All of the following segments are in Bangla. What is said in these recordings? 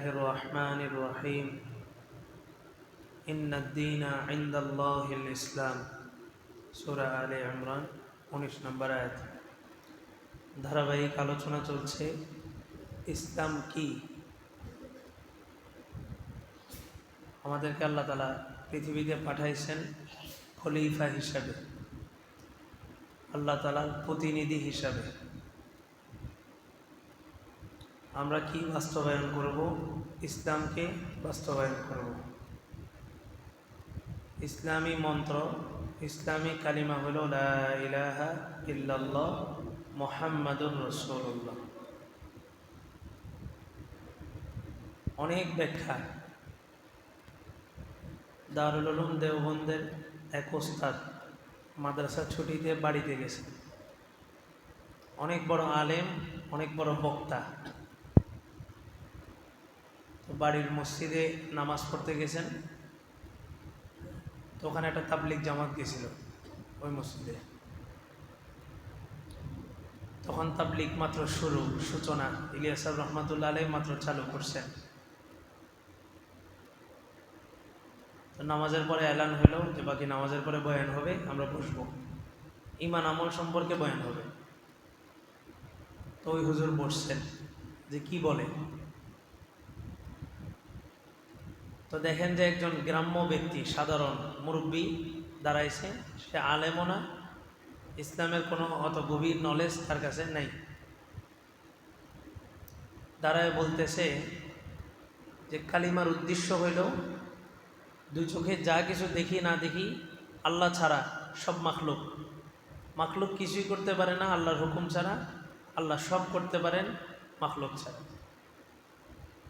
الله الرحمن الرحيم إن الدين عند الله الإسلام সুরা আলে ইমরান উনিশ নম্বর আয়াত ধারাবাহিক আলোচনা চলছে ইসলাম কি আমাদেরকে আল্লাহ তালা পৃথিবীতে পাঠাইছেন খলিফা হিসাবে আল্লাহ তালার প্রতিনিধি হিসাবে আমরা কি বাস্তবায়ন করব? ইসলামকে বাস্তবায়ন করব। ইসলামী মন্ত্র, ইসলামী কালিমা হল ইলাহা ইল্লাল্লাহ মোহাম্মদুর রসুল্লাহ অনেক ব্যাখ্যা। দারুল উলুম দেওবন্দের এক ওস্তাদ মাদ্রাসা ছুটিতে বাড়িতে গেছে। অনেক বড় আলেম, অনেক বড় বক্তা। বাড়ির মসজিদে নামাজ পড়তে গেছেন। তো ওখানে একটা তাবলিক জামাত গেছিল ওই মসজিদে। তখন তাবলিক মাত্র শুরু, সূচনা। ইলিয়াসাব রহমাতুল্লাহ আলাই মাত্র চালু করছেন তো নামাজের পরে এলান হলো যে বাকি নামাজের পরে বয়ান হবে, আমরা বসবো। ইমান আমল সম্পর্কে বয়ান হবে। তো ওই হুজুর বসছেন যে কি বলে? তো দেখেন যে একজন গ্রাম্য ব্যক্তি, সাধারণ মুরব্বী দাঁড়াইছে, সে আলেমও না, ইসলামের কোনো অত গভীর নলেজ তার কাছে নেই। দাঁড়ায় বলতেছে যে, কালিমার উদ্দেশ্য হইল, দুই চোখে যা কিছু দেখি না দেখি, আল্লাহ ছাড়া সব মাখলুক। মাখলুক কিছুই করতে পারে না, আল্লাহর হুকুম ছাড়া, আল্লাহ সব করতে পারেন, মাখলুক ছাড়া।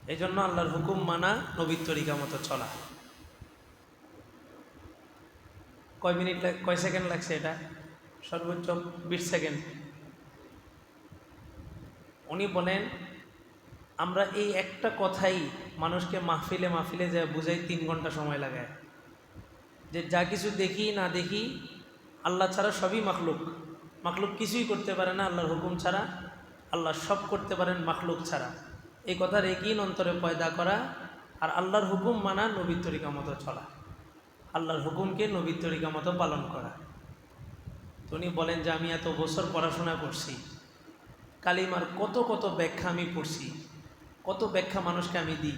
এই জন্য আল্লাহর হুকুম মানা নবীর তরিকা মতো চলা। কয় মিনিট কয় সেকেন্ড লাগছে এটা? সর্বোচ্চ বিশ সেকেন্ড। উনি বলেন, আমরা এই একটা কথাই মানুষকে মাহফিলে মাহফিলে যা বুঝাই তিন ঘণ্টা সময় লাগায়। যে যা কিছু দেখি না দেখি আল্লাহ ছাড়া সবই মাখলুক। মাখলুক কিছুই করতে পারে না, আল্লাহর হুকুম ছাড়া। আল্লাহ সব করতে পারেন মাখলুক ছাড়া। এই কথার একই অন্তরে পয়দা করা আর আল্লাহর হুকুম মানা নবীর তরিকা মতো চলা। আল্লাহর হুকুমকে নবীর তরিকা মতো পালন করা। উনি বলেন যে, আমি এত বছর পড়াশোনা করছি। কালিমার কত কত ব্যাখ্যা আমি পড়ছি। কত ব্যাখ্যা মানুষকে আমি দিই।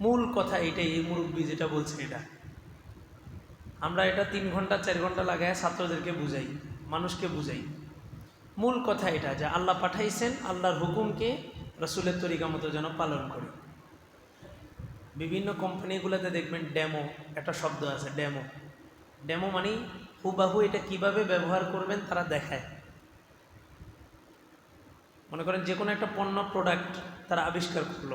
মূল কথা এটাই, এই মুরব্বী যেটা বলছে এটা। আমরা এটা তিন ঘণ্টা, চার ঘণ্টা লাগায় ছাত্রদেরকে বুঝাই, মানুষকে বুঝাই। মূল কথা এটা যে, আল্লাহ পাঠাইছেন, আল্লাহর হুকুমকে রসুলের তরিকা মতো যেন পালন করি। বিভিন্ন কোম্পানিগুলোতে দেখবেন ডেমো, একটা শব্দ আছে, ডেমো। ড্যামো মানে হুবাহু এটা কীভাবে ব্যবহার করবেন তারা দেখায়। মনে করেন যে কোনো একটা পণ্য প্রোডাক্ট তারা আবিষ্কার করল।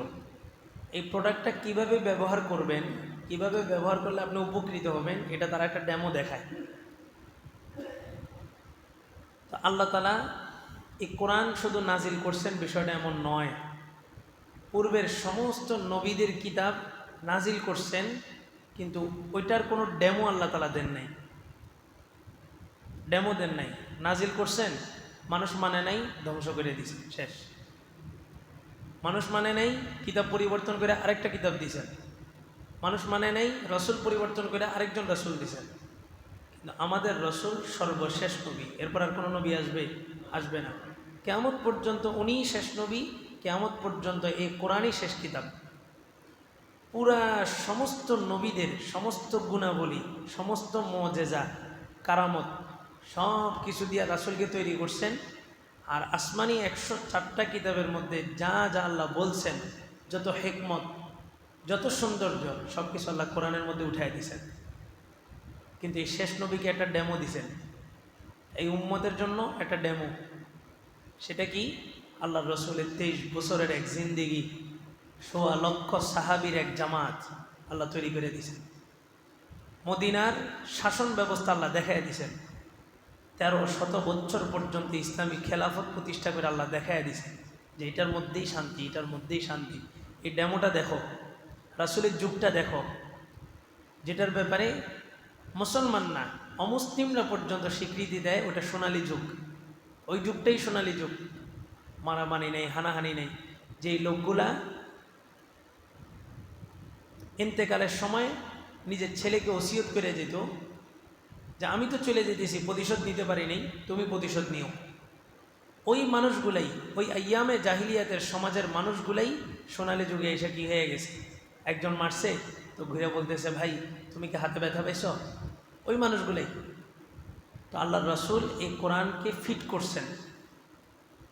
এই প্রোডাক্টটা কীভাবে ব্যবহার করবেন, কীভাবে ব্যবহার করলে আপনি উপকৃত হবেন, এটা তারা একটা ডেমো দেখায়। তো আল্লাহ তালা এই কোরআন শুধু নাজিল করছেন বিষয়টা এমন নয়। পূর্বের সমস্ত নবীদের কিতাব নাজিল করছেন, কিন্তু ওইটার কোনো ডেমো আল্লাহ তালা দেন নাই। ডেমো দেন নাই। নাজিল করছেন, মানুষ মানে নাই, ধ্বংস করে দিছে শেষ। মানুষ মানে নেই, কিতাব পরিবর্তন করে আরেকটা কিতাব দিয়েছেন। মানুষ মানে নেই, রসুল পরিবর্তন করে আরেকজন রসুল দিয়েছেন। আমাদের রসুল সর্বশেষ নবী এরপর আর কোনো নবী আসবে? আসবে না। কেমত পর্যন্ত উনিই শেষ নবী কেমত পর্যন্ত এই কোরআনই শেষ কিতাব। পুরা সমস্ত নবীদের, সমস্ত গুণাবলী, সমস্ত মজেজা, কারামত, সব কিছু দিয়ে রাসুলকে তৈরি করছেন। আর আসমানি একশো চারটা কিতাবের মধ্যে যা যা আল্লাহ বলছেন, যত হেকমত, যত সৌন্দর্য সব কিছু আল্লাহ কোরআনের মধ্যে উঠাই দিয়েছেন। কিন্তু এই শেষ নবীকে একটা ডেমো দিছেন এই উম্মদের জন্য একটা ডেমো। সেটা কি? আল্লাহ রসুলের তেইশ বছরের এক জিন্দিগি, সোয়া লক্ষ সাহাবির এক জামাত আল্লাহ তৈরি করে দিয়েছেন। মদিনার শাসন ব্যবস্থা আল্লাহ দেখাই দিয়েছেন। তেরো শত বছর পর্যন্ত ইসলামী খেলাফত প্রতিষ্ঠা করে আল্লাহ দেখাই দিয়েছেন যে এটার মধ্যেই শান্তি, এটার মধ্যেই শান্তি। এই ডেমোটা দেখো, রাসুলের যুগটা দেখো, যেটার ব্যাপারে মুসলমান না অমুসলিমরা পর্যন্ত স্বীকৃতি দেয় ওটা সোনালি যুগ। ওই যুগটাই সোনালি যুগ। মারামারি নেই, হানাহানি নেই। যেই লোকগুলা ইন্তেকালের সময় নিজের ছেলেকে ওসিয়ত করে যেত, যে আমি তো চলে যেতেছি, প্রতিশোধ নিতে পারি পারিনি তুমি প্রতিশোধ নিও। ওই মানুষগুলাই, ওই আয়ামে জাহিলিয়াতের সমাজের মানুষগুলাই সোনালি যুগে এসে কি হয়ে গেছে? একজন মারছে, তো ঘুরে বলতেছে, ভাই, তুমি কি হাতে ব্যথা পেয়েছ? ওই মানুষগুলোই। তো আল্লাহ রসুল এই কোরআনকে ফিট করছেন।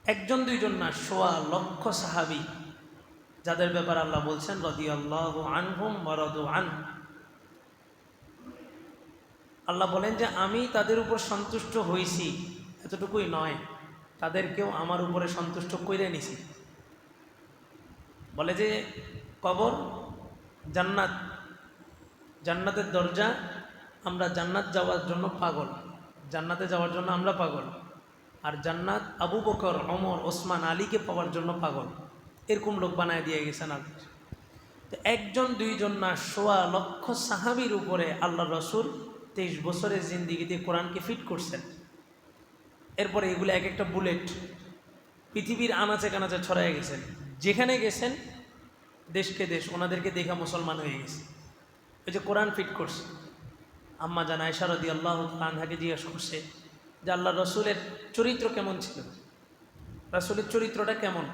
একজন, দুইজন না, সোয়া লক্ষ সাহাবি, যাদের ব্যাপার আল্লাহ বলছেন রদি আল্লাহ আনহুম মরদু আন। আল্লাহ বলেন যে, আমি তাদের উপর সন্তুষ্ট হয়েছি এতটুকুই নয়। তাদেরকেও আমার উপরে সন্তুষ্ট করে নিছি। বলে যে, কবর, জান্নাত, জান্নাতের দরজা আমরা জান্নাত যাওয়ার জন্য পাগল। জান্নাতে যাওয়ার জন্য আমরা পাগল। আর জান্নাত আবু বকর অমর ওসমান, আলীকে পাওয়ার জন্য পাগল। এরকম লোক বানায় দিয়ে গেছেন আল্লাহ তো একজন, দুইজন না, সোয়া লক্ষ সাহাবির উপরে আল্লাহ রসুল তেইশ বছরের জিন্দিগিতে কোরআনকে ফিট করছেন। এরপরে এগুলো এক একটা বুলেট পৃথিবীর আনাচে কানাচে ছড়াই গেছেন। যেখানে গেছেন, দেশকে দেশ, ওনাদেরকে দেখা মুসলমান হয়ে গেছে। ওই যে কোরআন ফিট করছে। আম্মা জানা ইশারদি আল্লাহ আনহাকে জিজ্ঞাসা করছে যে আল্লাহ রসুলের চরিত্র কেমন ছিল? রসুলের চরিত্রটা কেমন?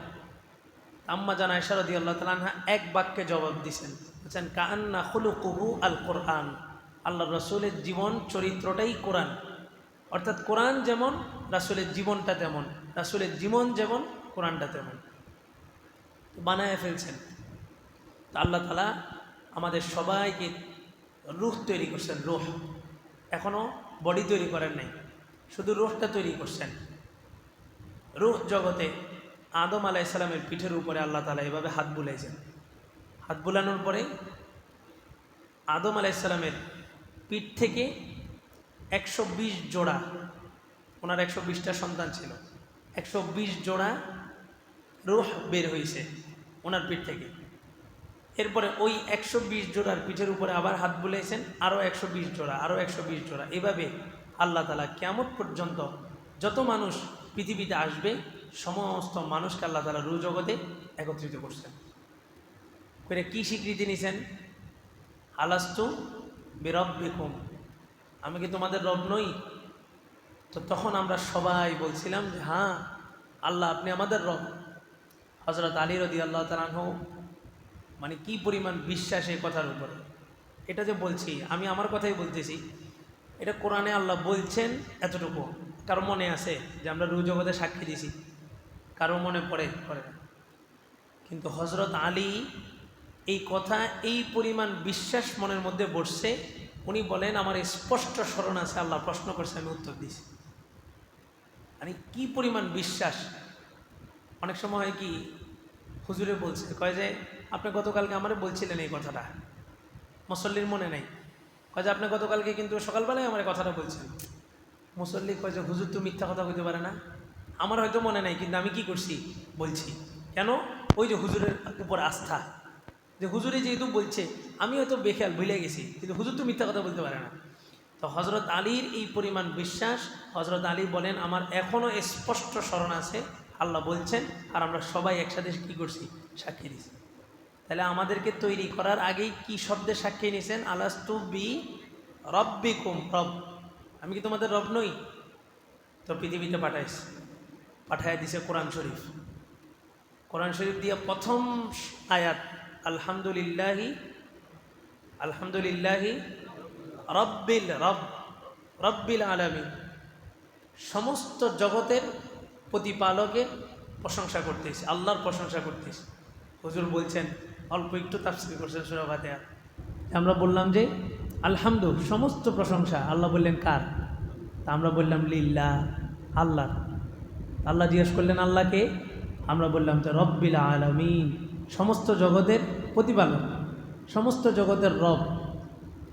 আম্মা জান ইশারদি আল্লাহ তালানহা এক বাক্যে জবাব দিছেন বলছেন কান্না হলু কুহু আল কোরআন আল্লাহ রসুলের জীবন চরিত্রটাই কোরআন। অর্থাৎ কোরআন যেমন, রাসুলের জীবনটা তেমন। রাসুলের জীবন যেমন, কোরআনটা তেমন। বানায় ফেলছেন। আল্লাহ তালা আমাদের সবাইকে রুহ তৈরি করছেন, রুহ। এখনও বডি তৈরি করেন নাই। শুধু রুহটা তৈরি করছেন। রুহ জগতে আদম আলাইসালামের পিঠের উপরে আল্লাহ তালা এভাবে হাত বুলাইছেন। হাত বুলানোর পরে আদম আলাইসালামের পিঠ থেকে একশো বিশ জোড়া, ওনার একশো বিশটা সন্তান ছিল, একশো বিশ জোড়া রুহ বের হয়েছে ওনার পিঠ থেকে। এরপরে ওই একশো বিশ জোড়ার পিঠের উপরে আবার হাত বুলেছেন আরও একশো বিশ জোড়া আরও একশো বিশ জোড়া। এভাবে আল্লাহ তালা কেমন পর্যন্ত যত মানুষ পৃথিবীতে আসবে, সমস্ত মানুষকে আল্লাহ তালা রু জগতে একত্রিত করছেন। করে কী স্বীকৃতি নিছেন? আলাস্তু বেরব বেকুম আমি কি তোমাদের রব নই? তো তখন আমরা সবাই বলছিলাম যে হ্যাঁ আল্লাহ আপনি আমাদের রব। হজরত আলী রদি আল্লাহ তালাহ মানে কি পরিমাণ বিশ্বাস এই কথার উপরে? এটা যে বলছি, আমি আমার কথাই বলতেছি, এটা কোরআনে আল্লাহ বলছেন এতটুকু। কারও মনে আছে যে আমরা রুজগতে সাক্ষী দিছি কারও মনে পড়ে? পড়ে। কিন্তু হজরত আলী এই কথা, এই পরিমাণ বিশ্বাস মনের মধ্যে বসছে, উনি বলেন, আমার স্পষ্ট স্মরণ আছে, আল্লাহ প্রশ্ন করছে, আমি উত্তর দিছি মানে কি পরিমাণ বিশ্বাস? অনেক সময় হয় কি, হুজুরে বলছে, কয় যে আপনি গতকালকে আমার বলছিলেন এই কথাটা। মুসল্লির মনে নেই। যে আপনি গতকালকে কিন্তু সকালবেলায় আমার কথাটা বলছেন। মুসল্লি কয় যে, হুজুর তো মিথ্যা কথা বলতে পারে না? আমার হয়তো মনে নেই, কিন্তু আমি কি করছি? বলছি। কেন? ওই যে হুজুরের উপর আস্থা। যে হুজুরে যেহেতু বলছে আমি হয়তো বেখেয়াল ভুলে গেছি, কিন্তু হুজুর তো মিথ্যা কথা বলতে পারে না। তো হজরত আলীর এই পরিমাণ বিশ্বাস হজরত আলী বলেন, আমার এখনও স্পষ্ট স্মরণ আছে। আল্লাহ বলছেন, আর আমরা সবাই একসাথে কী করছি? সাক্ষী দিছি। তাহলে আমাদেরকে তৈরি করার আগেই কি শব্দে সাক্ষী নিয়েছেন? আলাস্তু বি রব্বি কুম রব। আমি কি তোমাদের রব নই? তো পৃথিবীতে পাঠাইস পাঠায় দিছে কোরআন শরীফ। কোরআন শরীফ দিয়ে প্রথম আয়াত, আলহামদুলিল্লাহি আলহামদুলিল্লাহি রব্বিল রব, রব্বিল আলমী সমস্ত জগতের প্রতিপালকের প্রশংসা করতেছে, আল্লাহর প্রশংসা করতেছে। হুজুর বলছেন অল্প একটু তাফসির করছেন সুরাবাতে আমরা বললাম যে, আলহামদু, সমস্ত প্রশংসা আল্লাহ বললেন কার? তা আমরা বললাম লিল্লা আল্লাহ আল্লাহ জিজ্ঞেস করলেন, আল্লাহকে? আমরা বললাম যে, রব্বিল আলমিন, সমস্ত জগতের প্রতিপালক, সমস্ত জগতের রব।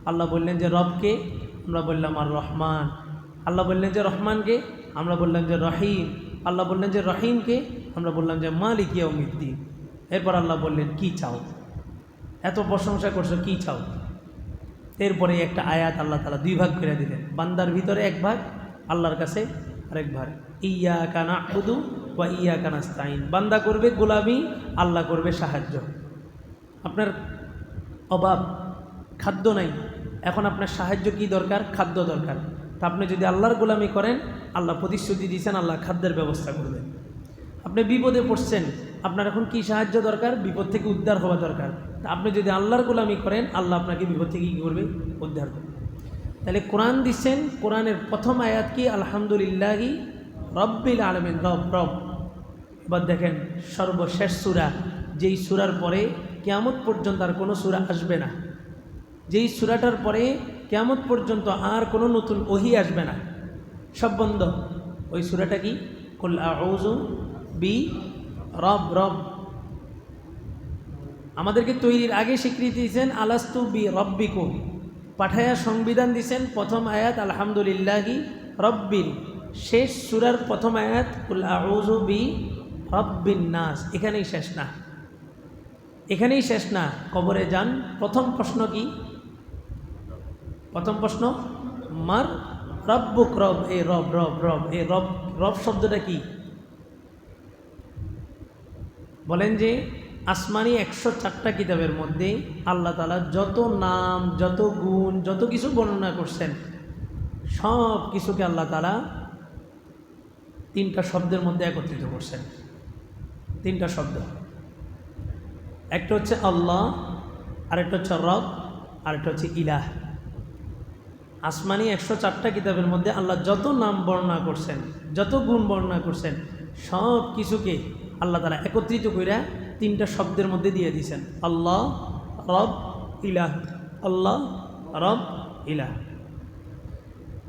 আল্লাহ বললেন যে, রবকে? আমরা বললাম, আর রহমান। আল্লাহ বললেন যে, রহমানকে? আমরা বললাম যে, রহিম। আল্লাহ বললেন যে, রহিমকে? আমরা বললাম যে, মালিক ইয়াউমিদ্দিন। এরপর আল্লাহ বললেন, কি চাও? এত প্রশংসা করছ, কি চাও? এরপরে একটা আয়াত আল্লাহ তালা দুই ভাগ করে দিলেন। বান্দার ভিতরে এক ভাগ, আল্লাহর কাছে আরেক ভাগ। ইয়া কানা উদু বা ইয়া কানাস্তাইন বান্দা করবে গোলামি, আল্লাহ করবে সাহায্য। আপনার অভাব, খাদ্য নাই। এখন আপনার সাহায্য কি দরকার? খাদ্য দরকার। তা আপনি যদি আল্লাহর গোলামি করেন, আল্লাহ প্রতিশ্রুতি দিয়েছেন, আল্লাহ খাদ্যের ব্যবস্থা করবেন। আপনি বিপদে পড়ছেন আপনার এখন কি সাহায্য দরকার? বিপদ থেকে উদ্ধার হওয়া দরকার। আপনি যদি আল্লাহর গোলামি করেন, আল্লাহ আপনাকে বিপদ থেকে কী করবে? উদ্ধার করবে। তাহলে কোরআন দিচ্ছেন, কোরআনের প্রথম আয়াত কি? আলহামদুলিল্লাহি রব্বিল আলমিন। রব রব। এবার দেখেন, সর্বশেষ সুরা। যেই সুরার পরে কেয়ামত পর্যন্ত আর কোনো সুরা আসবে না। যেই সুরাটার পরে কেয়ামত পর্যন্ত আর কোনো নতুন ওহি আসবে না। সব বন্ধ। ওই সুরাটা কি? কুল আউযু বি রব রব। আমাদেরকে তৈরির আগে স্বীকৃতি দিয়েছেন, আলাস্তু বি রব্বিকুম। পাঠায়া সংবিধান দিয়েছেন, প্রথম আয়াত, আলহামদুলিল্লাহি রব্বিল শেষ সুরার প্রথম আয়াত আউযু বি রব্বিন নাস। এখানেই শেষ না। এখানেই শেষ না। কবরে যান। প্রথম প্রশ্ন কি? প্রথম প্রশ্ন, মার রব্বুক রব, এ রব রব রব, এ রব রব শব্দটা কি? বলেন যে আসমানি একশো চারটা কিতাবের মধ্যে আল্লাহ তালা যত নাম, যত গুণ, যত কিছু বর্ণনা করছেন, সব কিছুকে আল্লাহ তালা তিনটা শব্দের মধ্যে একত্রিত করছেন। তিনটা শব্দ। একটা হচ্ছে আল্লাহ, আরেকটা হচ্ছে রব, আরেকটা হচ্ছে ইলাহ। আসমানি একশো চারটা কিতাবের মধ্যে আল্লাহ যত নাম বর্ণনা করছেন, যত গুণ বর্ণনা করছেন, সব কিছুকে আল্লাহ তারা একত্রিত কইরা তিনটা শব্দের মধ্যে দিয়ে দিয়েছেন। আল্লাহ, রব, ইলাহ। আল্লাহ, রব, ইলাহ।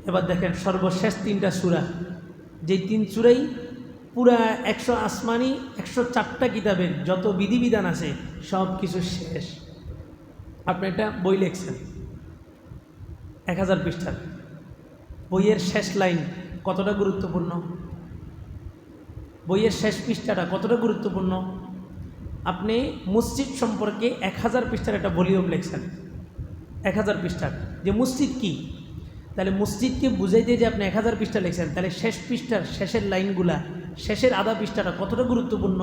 এবার দেখেন সর্বশেষ তিনটা সুরা। যেই তিন সুরাই পুরা একশো আসমানি, একশো চারটা কিতাবের যত বিধিবিধান আছে, সব কিছু শেষ। আপনি একটা বই লিখছেন, এক হাজার পৃষ্ঠার। বইয়ের শেষ লাইন কতটা গুরুত্বপূর্ণ? বইয়ের শেষ পৃষ্ঠাটা কতটা গুরুত্বপূর্ণ? আপনি মসজিদ সম্পর্কে এক হাজার পৃষ্ঠার একটা ভলিউম লিখছেন। এক হাজার পৃষ্ঠার। যে মসজিদ কি? তাহলে মসজিদকে বুঝাইতে যে আপনি এক হাজার পৃষ্ঠা লিখছেন, তাহলে শেষ পৃষ্ঠার শেষের লাইনগুলা, শেষের আধা পৃষ্ঠাটা কতটা গুরুত্বপূর্ণ?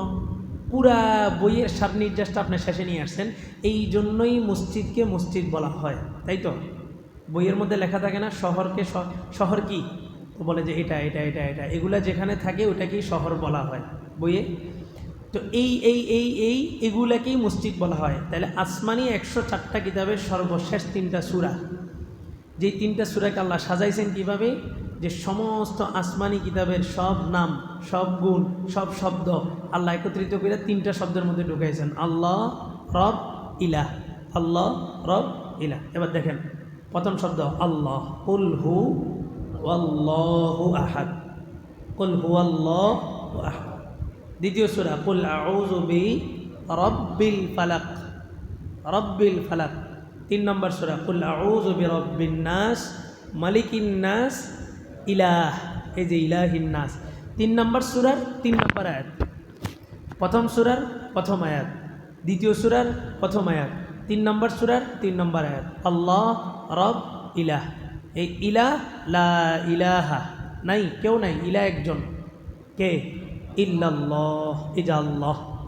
পুরা বইয়ের সার নির্যাসটা আপনি শেষে নিয়ে আসছেন। এই জন্যই মসজিদকে মসজিদ বলা হয়, তাই তো? বইয়ের মধ্যে লেখা থাকে না, শহরকে শহর কি? বলে যে এটা এটা এটা এটা। এগুলা যেখানে থাকে ওটাকেই শহর বলা হয়। বইয়ে? তো এই এই এই এই, এগুলাকেই মসজিদ বলা হয়। তাহলে আসমানি একশো চারটা কিতাবের সর্বশেষ তিনটা সুরা। যে তিনটা সুরাকে আল্লাহ সাজাইছেন কীভাবে? যে সমস্ত আসমানি কিতাবের সব নাম, সব গুণ, সব শব্দ আল্লাহ একত্রিত করে তিনটা শব্দের মধ্যে ঢুকাইছেন। আল্লাহ, রব, ইলাহ। আল্লাহ, রব, ইলাহ। এবার দেখেন, প্রথম শব্দ, আল্লাহ। কুল হু আল্লাহু আহাদ কুল হু আল্লাহ আহাদ দ্বিতীয় সুরা কুল আউযু বি রব্বিল ফালাক রব্বিল ফালাক তিন নম্বর সুরা কুল আউযু বি রব্বিন নাস মালিকিন নাস ইলাহ এই যে ইলাহিন নাস তিন নম্বর সুরার তিন নম্বর আয়াত। প্রথম সুরার প্রথম আয়াত। দ্বিতীয় সুরার প্রথম আয়াত। তিন নম্বর সুরার তিন নম্বর আয়াত। আল্লাহ, রব, ইলাহ। এই ইলাহ লা ইলাহা, নাই, কেউ নাই, ইলা একজন। কে? ইল্লাল্লাহ ইজা আল্লাহ।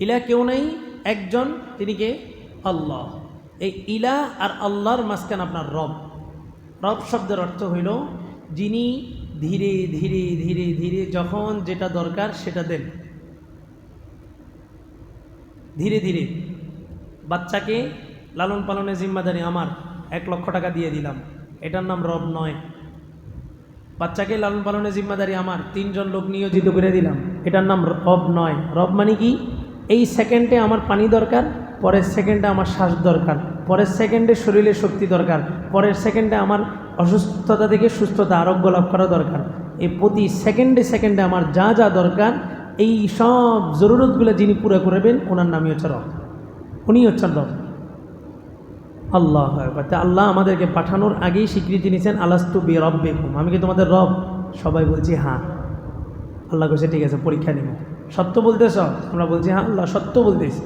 ইলা কেউ নাই, একজন, তিনি কে? আল্লাহ। এই ইলা আর আল্লাহর মাঝখানে আপনার রব। রব শব্দের অর্থ হইল যিনি ধীরে ধীরে ধীরে ধীরে যখন যেটা দরকার সেটা দেন। ধীরে ধীরে। বাচ্চাকে লালন পালনের জিম্মাদারি আমার, এক লক্ষ টাকা দিয়ে দিলাম। এটার নাম রব নয়। বাচ্চাকে লালন পালনের জিম্মাদারি আমার, তিনজন লোক নিয়োজিত করে দিলাম। এটার নাম রব নয়। রব মানে কি? এই সেকেন্ডে আমার পানি দরকার, পরের সেকেন্ডে আমার শ্বাস দরকার, পরের সেকেন্ডে শরীরে শক্তি দরকার, পরের সেকেন্ডে আমার অসুস্থতা থেকে সুস্থতা, আরোগ্য লাভ করা দরকার। এই প্রতি সেকেন্ডে সেকেন্ডে আমার যা যা দরকার, এই সব জরুরতগুলো যিনি পুরো করবেন, ওনার নামই হচ্ছে রব। উনি হচ্ছেন রব। আল্লাহ। তা আল্লাহ আমাদেরকে পাঠানোর আগেই স্বীকৃতি নিয়েছেন, আলাস্তু বি রব বেকুম আমি কি তোমাদের রব? সবাই বলছি হ্যাঁ। আল্লাহ কইছে, ঠিক আছে, পরীক্ষা নিব। সত্য বলতেছ? আমরা বলছি হ্যাঁ আল্লাহ সত্য বলতেছি।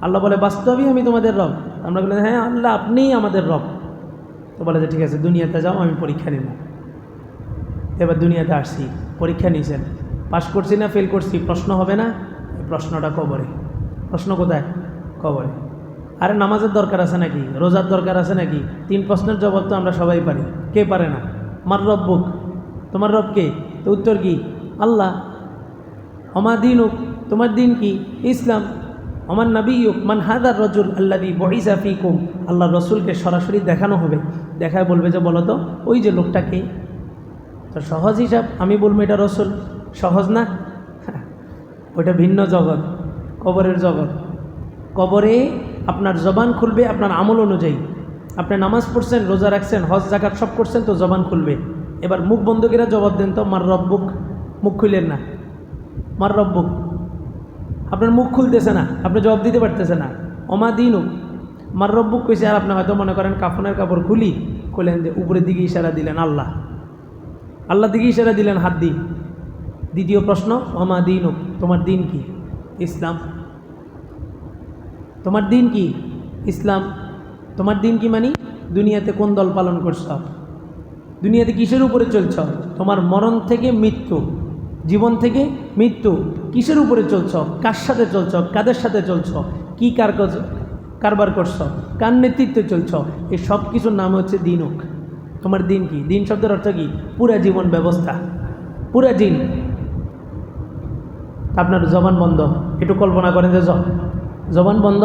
আল্লাহ বলে, বাস্তবই আমি তোমাদের রব। আমরা বলি হ্যাঁ আল্লাহ আপনিই আমাদের রব। তো বলে যে, ঠিক আছে, দুনিয়াতে যাও, আমি পরীক্ষা নেব। এবার দুনিয়াতে আসছি, পরীক্ষা নিয়েছেন। পাশ করছি না, ফেল করছি? প্রশ্ন হবে না? প্রশ্নটা কবরে। প্রশ্ন কোথায়? কবরে। আরে নামাজের দরকার আছে নাকি? রোজার দরকার আছে নাকি? তিন প্রশ্নের জবাব তো আমরা সবাই পারি। কে পারে না? মার রব বুক। তোমার রব কে? তো উত্তর কি? আল্লাহ। আমার দিন হোক তোমার দিন কি? ইসলাম। আমার নবী হোক মান হাদার রজুল আল্লাদি বহিসা ফিকুম। আল্লাহ রসুলকে সরাসরি দেখানো হবে। দেখায় বলবে যে, বলো তো, ওই যে লোকটাকে তো সহজ হিসাব, আমি বলব এটা রসুল। সহজ না? ওইটা ভিন্ন জগৎ। কবরের জগৎ। কবরে আপনার জবান খুলবে, আপনার আমল অনুযায়ী। আপনি নামাজ পড়ছেন, রোজা রাখছেন, হজ জাকাত সব করছেন তো জবান খুলবে। এবার মুখ বন্ধ করে জবাব দেন তো, মার রব্বুক, মুখ খুললেন না। মার রব্বুক, আপনার মুখ খুলতেছে না, আপনি জবাব দিতে পারতেছে না। অমা দিনু। মার রব্বুক কইছে, আর আপনি হয়তো মনে করেন কাফনের কাপড় খুলি। খুলেন যে, উপরের দিকে ইশারা দিলেন আল্লাহ। আল্লাহ দিকে ইশারা দিলেন হাত দি দ্বিতীয় প্রশ্ন, অমা দিনু, তোমার দিন কি? ইসলাম। তোমার দিন কি? ইসলাম, তোমার দিন কি মানি? দুনিয়াতে কোন দল পালন করছ? দুনিয়াতে কিসের উপরে চলছ? তোমার মরণ থেকে মৃত্যু, জীবন থেকে মৃত্যু, কিসের উপরে চলছ? কার সাথে চলছ? কাদের সাথে চলছ? কি কার কারবার করছ? কার নেতৃত্বে চলছ? এই সব কিছুর নাম হচ্ছে দিনুক। তোমার দিন কি? দিন শব্দের অর্থ কি? পুরা জীবন ব্যবস্থা। পুরা দিন। আপনার জবান বন্ধ। একটু কল্পনা করেন যে জবান বন্ধ।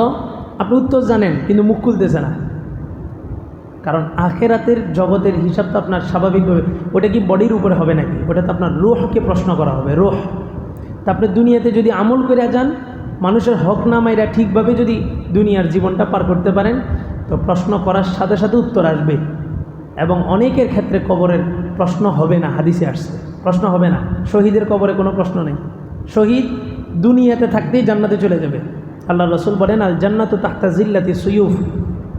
আপনি উত্তর জানেন, কিন্তু মুখ খুলতেছে না। কারণ আখেরাতের জগতের হিসাব তো আপনার স্বাভাবিকভাবে, ওটা কি বডির উপরে হবে নাকি? ওটা তো আপনার রোহকে প্রশ্ন করা হবে, রোহ। তা আপনি দুনিয়াতে যদি আমল করে যান, মানুষের হক না মাইরা ঠিকভাবে যদি দুনিয়ার জীবনটা পার করতে পারেন, তো প্রশ্ন করার সাথে সাথে উত্তর আসবে। এবং অনেকের ক্ষেত্রে কবরের প্রশ্ন হবে না, হাদিসে আসছে। প্রশ্ন হবে না। শহীদের কবরে কোনো প্রশ্ন নেই। শহীদ দুনিয়াতে থাকতেই জান্নাতে চলে যাবে। আল্লাহ রসুল বলেন আল জান্নাত তাহতা জিল্লাতি সুয়ুফ।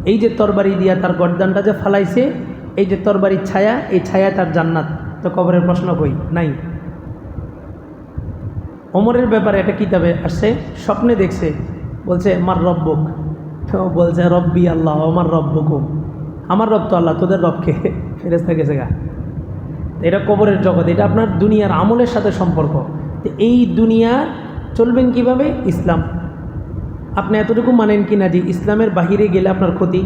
এই যে তরবারি দিয়া তার গর্দানটা যে ফালাইছে, এই যে তরবারির ছায়া, এই ছায়া তার জান্নাত। তো কবরের প্রশ্ন কই? নাই। ওমরের ব্যাপারে একটা কিতাবে আসছে, স্বপ্নে দেখছে। বলছে, আমার রব্বক। তো বলছে, রব্বি আল্লাহ, আমার রব্বকুম। আমার রব তো আল্লাহ, তোদের রবকে? ফেরেস্তা গেছে গা। এটা কবরের জগৎ, এটা আপনার দুনিয়ার আমলের সাথে সম্পর্ক। এই দুনিয়া চলবেন কীভাবে? ইসলাম। আপনি এতটুকু মানেন কি না যে ইসলামের বাহিরে গেলে আপনার ক্ষতি?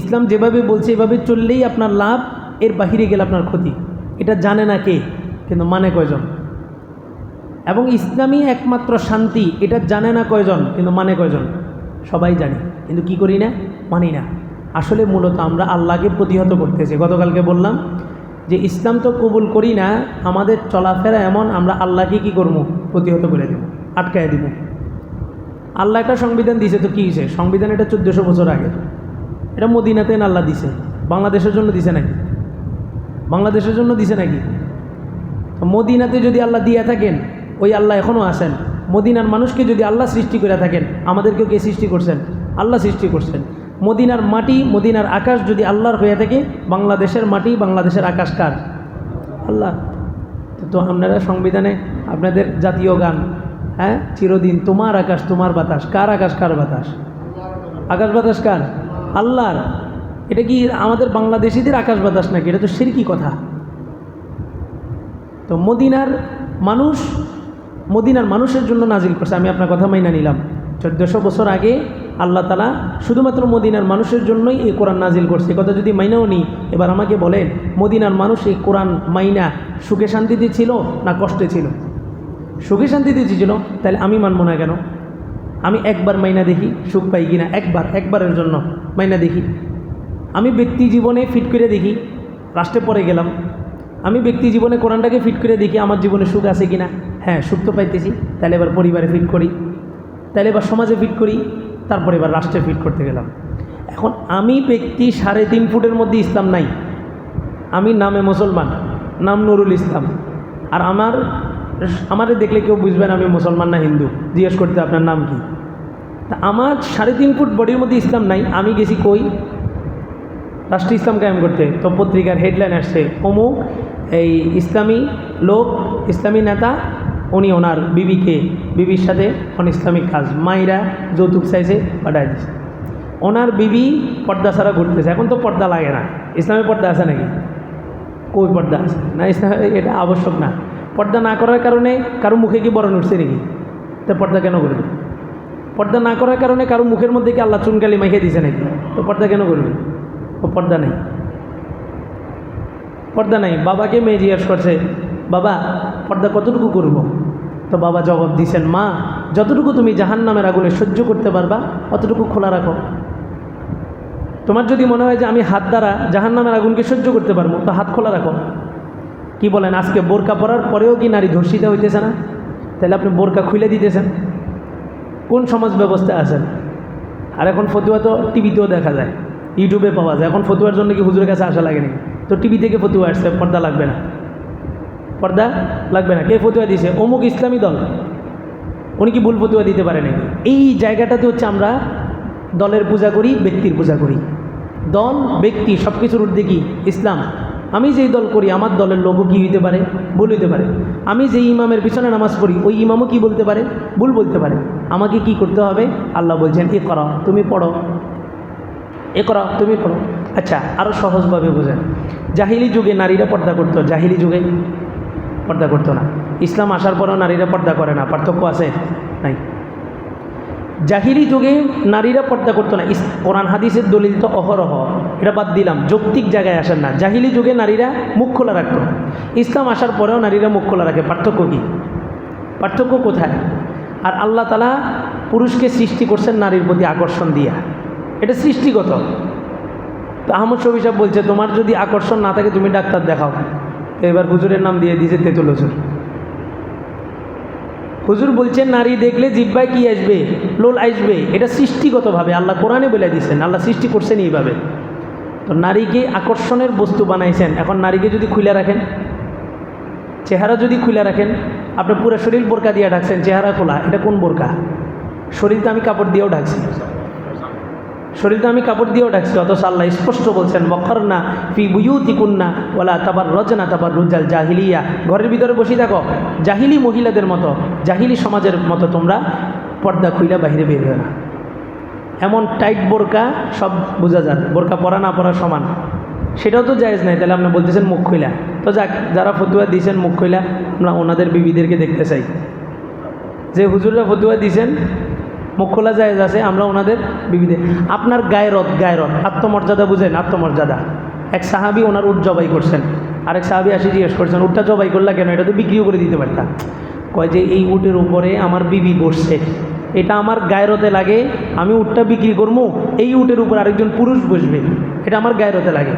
ইসলাম যেভাবে বলছে, এভাবে চললেই আপনার লাভ, এর বাহিরে গেলে আপনার ক্ষতি। এটা জানে না কে, কিন্তু মানে কয়জন? এবং ইসলামই একমাত্র শান্তি, এটা জানে না কয়জন, কিন্তু মানে কয়জন? সবাই জানি, কিন্তু কি করি না? মানি না। আসলে মূলত আমরা আল্লাহকে প্রতিহত করতেছি। গতকালকে বললাম যে, ইসলাম তো কবুল করি না, আমাদের চলাফেরা এমন, আমরা আল্লাহকে কি করব? প্রতিহত করে দেব, আটকায় দিব। আল্লাহ একটা সংবিধান দিছে, তো কী হয়েছে সংবিধান এটা চোদ্দোশো বছর আগে। এটা মদিনাতে আল্লাহ দিছে। বাংলাদেশের জন্য দিছে নাকি? বাংলাদেশের জন্য দিছে নাকি? মদিনাতে যদি আল্লাহ দিয়ে থাকেন, ওই আল্লাহ এখনও আসেন মদিনার মানুষকে যদি আল্লাহ সৃষ্টি করে থাকেন, আমাদেরকেও কে সৃষ্টি করছেন? আল্লাহ সৃষ্টি করছেন। মদিনার মাটি, মদিনার আকাশ যদি আল্লাহর হয়ে থাকে, বাংলাদেশের মাটি, বাংলাদেশের আকাশ কার? আল্লাহ। তো আপনারা সংবিধানে আপনাদের জাতীয় গান হ্যাঁ? চিরদিন তোমার আকাশ, তোমার বাতাস। কার আকাশ, কার বাতাস? আকাশ বাতাস কার? আল্লাহর। এটা কি আমাদের বাংলাদেশিদের আকাশ বাতাস নাকি? এটা তো সিরকি কথা। তো মদিনার মানুষ, মদিনার মানুষের জন্য নাজিল করছে। আমি আপনার কথা মাইনা নিলাম। চোদ্দোশো বছর আগে আল্লাহ তালা শুধুমাত্র মদিনার মানুষের জন্যই এই কোরআন নাজিল করছে। কথা যদি মাইনাও নিই এবার আমাকে বলেন, মদিনার মানুষ এই কোরআন মাইনা সুখে শান্তিতে ছিল না কষ্টে ছিল? সুখে শান্তিতে ছিল তাহলে আমি মানবো না কেন? আমি একবার মাইনা দেখি সুখ পাই কিনা, একবার, একবারের জন্য মাইনা দেখি। আমি ব্যক্তি জীবনে ফিট করে দেখি রাষ্ট্রে পরে গেলাম। আমি ব্যক্তি জীবনে কোরআনটাকে ফিট করে দেখি, আমার জীবনে সুখ আছে কিনা। হ্যাঁ সুখ তো পাইতেছি, তাহলে এবার পরিবারে ফিট করি। তাহলে এবার সমাজে ফিট করি, তারপরে এবার রাষ্ট্রে ফিট করতে গেলাম। এখন আমি ব্যক্তি সাড়ে তিন ফুটের মধ্যে ইসলাম নাই। আমি নামে মুসলমান, নাম নুরুল ইসলাম। আর আমার আমারে দেখলে কেউ বুঝবেন আমি মুসলমান না হিন্দু। জিজ্ঞেস করতে আপনার নাম কি? তা আমার সাড়ে তিন ফুট বডির মধ্যে ইসলাম নাই, আমি গেছি কই? রাষ্ট্র ইসলাম কায়েম করতে। তো পত্রিকার হেডলাইন আসছে, অমুক এই ইসলামী লোক, ইসলামী নেতা, উনি ওনার বিবিকে, বিবির সাথে অন ইসলামিক কাজ। মাইরা যৌতুক চাইছে, পাঠায় দিচ্ছে ওনার বিবি পর্দা ছাড়া ঘুরতেছে। এখন তো পর্দা লাগে না। ইসলামী পর্দা আছে নাকি? কই পর্দা আছে? না, ইসলাম এটা আবশ্যক না। পর্দা না করার কারণে কারও মুখে কি বরণ উঠছে নাকি? তো পর্দা কেন করবে? পর্দা না করার কারণে কারও মুখের মধ্যে কি আল্লাহ চুনকালি মাইকে দিছে নাকি? তো পর্দা কেন করবে? ও পর্দা নেই। পর্দা নাই। বাবাকে মেয়ে জিজ্ঞাসা করছে, বাবা, পর্দা কতটুকু করব? তো বাবা জবাব দিছেন, মা, যতটুকু তুমি জাহান নামের আগুনে সহ্য করতে পারবা, অতটুকু খোলা রাখো। তোমার যদি মনে হয় যে আমি হাত দ্বারা জাহান নামের আগুনকে সহ্য করতে পারব, তো হাত খোলা রাখো। কি বলেন, আজকে বোরকা পরার পরেও কি নারী ধর্ষিত হইতেছে না? তাহলে আপনি বোরকা খুলে দিতেছেন। কোন সমাজ ব্যবস্থা আছেন? আর এখন ফতুয়া তো টিভিতেও দেখা যায়, ইউটিউবে পাওয়া যায়। এখন ফতুয়ার জন্য কি হুজুরের কাছে আসা লাগেনি? তো টিভি থেকে ফতুয়া আসছে, পর্দা লাগবে না। পর্দা লাগবে না। কে ফতুয়া দিয়েছে অমুক ইসলামী দল। উনি কি ভুল ফতুয়া দিতে পারে নাকি? এই জায়গাটাতে হচ্ছে আমরা দলের পূজা করি, ব্যক্তির পূজা করি। দল, ব্যক্তি সব কিছুর ঊর্ধ্বে কি? ইসলাম। আমি যেই দল করি, আমার দলের লোগো কী হইতে পারে? ভুল হইতে পারে। আমি যেই ইমামের পিছনে নামাজ পড়ি, ওই ইমামও কি বলতে পারে? ভুল বলতে পারে। আমাকে কি করতে হবে? আল্লাহ বলছেন, এ করো, তুমি পড়ো। এ করো, তুমি পড়ো। আচ্ছা আরও সহজভাবে বোঝেন। জাহিলি যুগে নারীরা পর্দা করতো, জাহিলি যুগে পর্দা করতো না। ইসলাম আসার পরেও নারীরা পর্দা করে না। পার্থক্য আছে? নাই। জাহিরি যুগে নারীরা পর্দা করতো না। কোরআন, হাদিসের দলিল তো অহরহ। এটা বাদ দিলাম, যৌক্তিক জায়গায় আসেন না। জাহিলি যুগে নারীরা মুখ খোলা রাখত। ইসলাম আসার পরেও নারীরা মুখ খোলা রাখে। পার্থক্য কী? পার্থক্য কোথায়? আর আল্লাহ তালা পুরুষকে সৃষ্টি করছেন নারীর প্রতি আকর্ষণ দিয়া। এটা সৃষ্টিগত। তো আহমদ শফি সাহেব বলছে, তোমার যদি আকর্ষণ না থাকে, তুমি ডাক্তার দেখাও। এবার হুজুরের নাম দিয়ে দিয়েছে তেঁতুল হুজুর। হুজুর বলছেন, নারী দেখলে জিব্বায় কি আসবে? লোল আসবে? এটা সৃষ্টিগতভাবে আল্লাহ কোরআনে বলে দিয়েছেন, আল্লাহ সৃষ্টি করছেন এইভাবে। তো নারীকে আকর্ষণের বস্তু বানাইছেন। এখন নারীকে যদি খুলে রাখেন, চেহারা যদি খুলে রাখেন আপনার পুরো শরীর বোরকা দিয়ে ঢাকছেন, চেহারা খোলা, এটা কোন বোরকা? শরীর তো আমি কাপড় দিয়েও ঢাকছি। শরীর তো আমি কাপড় দিয়েও ডাকছি, অথচ আল্লাহ স্পষ্ট বলছেন মখর না ফি বুয়ুতি কুন্না ওলা তাবার রচনা তাবার রুজাল জাহিলিয়া। ঘরের ভিতরে বসে থাকো, জাহিলি মহিলাদের মতো, জাহিলি সমাজের মতো তোমরা পর্দা খুইলা বাহিরে বের হয় না। এমন টাইট বোরকা সব বোঝা যান বোরকা পরা না পরা সমান। সেটাও তো জায়েজ নাই, তাহলে আপনি বলতেছেন মুখ খইলা। তো যাক, যারা ফতুয়া দিয়েছেন মুখ খইলা, আমরা ওনাদের বিবিদেরকে দেখতে চাই। যে হুজুররা ফতুয়া দিয়েছেন মুখ খোলা জায়েজ আছে, আমরা ওনাদের বিবিধে। আপনার গায়রত গায়রত, আত্মমর্যাদা বুঝেন, আত্মমর্যাদা। এক সাহাবি ওনার উট জবাই করছেন। আরেক সাহাবি আসি জিজ্ঞেস করছেন, উটটা জবাই করলা কেন? এটা তো বিক্রিও করে দিতে পারতাম। কয় যে, এই উটের উপরে আমার বিবি বসছে। এটা আমার গায়রতে লাগে, আমি উটটা বিক্রি করব এই উটের উপর আরেকজন পুরুষ বসবে। এটা আমার গায়রতে লাগে।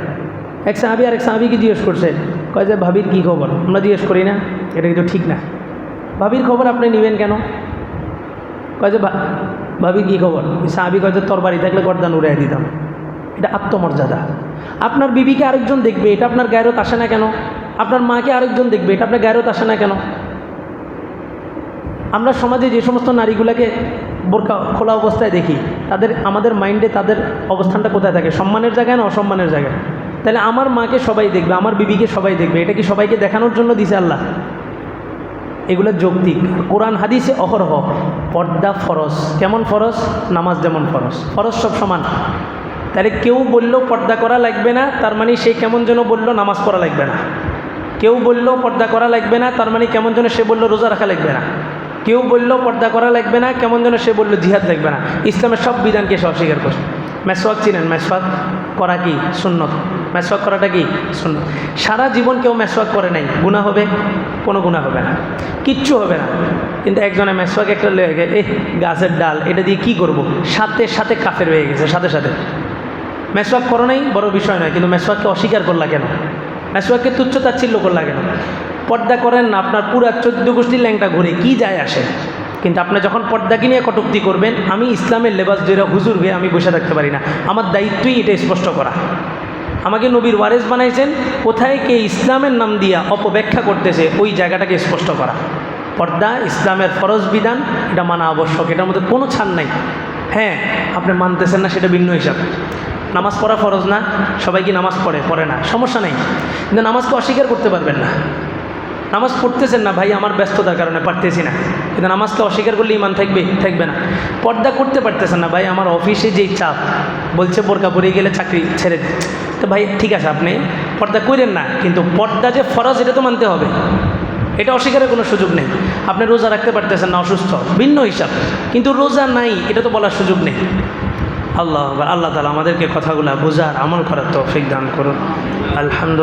এক সাহাবি আরেক সাহাবিকে জিজ্ঞেস করছে, কয় যে, ভাবির কী খবর? আমরা জিজ্ঞেস করি না, এটা কিন্তু ঠিক না। ভাবির খবর আপনি নেবেন কেন? যে ভাবি কী খবর? সাহাবি কয় যে, তোর বাড়ি থাকলে গরদান উড়াই দিতাম। এটা আত্মমর্যাদা। আপনার বিবিকে আরেকজন দেখবে, এটা আপনার গায়রত আসে না কেন? আপনার মাকে আরেকজন দেখবে, এটা আপনার গায়রত আসে না কেন? আমরা সমাজে যে সমস্ত নারীগুলোকে বোরকা খোলা অবস্থায় দেখি, তাদের, আমাদের মাইন্ডে তাদের অবস্থানটা কোথায় থাকে? সম্মানের জায়গায় না অসম্মানের জায়গায়? তাহলে আমার মাকে সবাই দেখবে, আমার বিবিকে সবাই দেখবে, এটা কি সবাইকে দেখানোর জন্য দিছে আল্লাহ? এগুলো যৌক্তিক। কোরআন, হাদিসে অহরহ। পর্দা ফরজ। কেমন ফরজ? নামাজ যেমন ফরজ। ফরজ সব সমান। তাহলে কেউ বলল পর্দা করা লাগবে না, তার মানে সে কেমন যেন বলল নামাজ পড়া লাগবে না। কেউ বলল পর্দা করা লাগবে না, তার মানে কেমন যেন সে বলল রোজা রাখা লাগবে না। কেউ বলল পর্দা করা লাগবে না, কেমন যেন সে বলল জিহাদ লাগবে না। ইসলামের সব বিধানকে সে অস্বীকার করছে। মেসওয়াক চিনেন? মেসওয়াক করা কি? সুন্নত। মেসওয়াক করাটা কি? শূন্য সারা জীবন কেউ মেসওয়াক করে নাই। গুণা হবে? কোনো গুণা হবে না, কিচ্ছু হবে না। কিন্তু একজনে মেসওয়াক একটা লেগে গে এ গাছের ডাল, এটা দিয়ে কি করব? সাথে সাথে কাফের হয়ে গেছে, সাথে সাথে। মেসওয়াক করো নাই, বড় বিষয় নয়, কিন্তু মেসওয়াককে অস্বীকার করলা কেন? মেসওয়াককে তুচ্ছ তাচ্ছিল্য করলা কেন? পর্দা করেন না, আপনার পুরা চোদ্দ গোষ্ঠীর ল্যাংটা ঘুরে কি যায় আসে? কিন্তু আপনি যখন পর্দাকে নিয়ে কটুক্তি করবেন, আমি ইসলামের লেবাস ধরে হুজুর হয়ে আমি বসে থাকতে পারি না। আমার দায়িত্বই এটা স্পষ্ট করা। আমাকে নবীর ওয়ারেস বানাইছেন, কোথায় কে ইসলামের নাম দিয়া অপব্যাখ্যা করতেছে, ওই জায়গাটাকে স্পষ্ট করা। পর্দা, ইসলামের ফরজ বিধান, এটা মানা আবশ্যক, এটার মধ্যে কোনো ছাড় নাই। হ্যাঁ আপনি মানতেছেন না, সেটা ভিন্ন হিসাব। নামাজ পড়া ফরজ না, সবাই কি নামাজ পড়ে? পড়ে না, সমস্যা নেই। কিন্তু নামাজকে অস্বীকার করতে পারবেন না। নামাজ পড়তেছেন না, ভাই, আমার ব্যস্ততার কারণে পারতেছি না। কিন্তু নামাজকে অস্বীকার করলে ইমান থাকবে থাকবে না। পর্দা করতে পারতেছেন না, ভাই, আমার অফিসে যেই চাপ, বলছে বোরকা পরে গেলে চাকরি ছেড়ে। তো ভাই, ঠিক আছে আপনি, পর্দা করেন না, কিন্তু পর্দা যে ফরজ, এটা তো মানতে হবে। এটা অস্বীকারের কোনো সুযোগ নেই। আপনি রোজা রাখতে পারতেছেন না, অসুস্থ, ভিন্ন হিসাব। কিন্তু রোজা নাই, এটা তো বলার সুযোগ নেই। আল্লাহ আল্লাহ তালা আমাদেরকে কথাগুলো বোঝার আমল করার তৌফিক দান করুন। আলহামদুলিল্লাহ।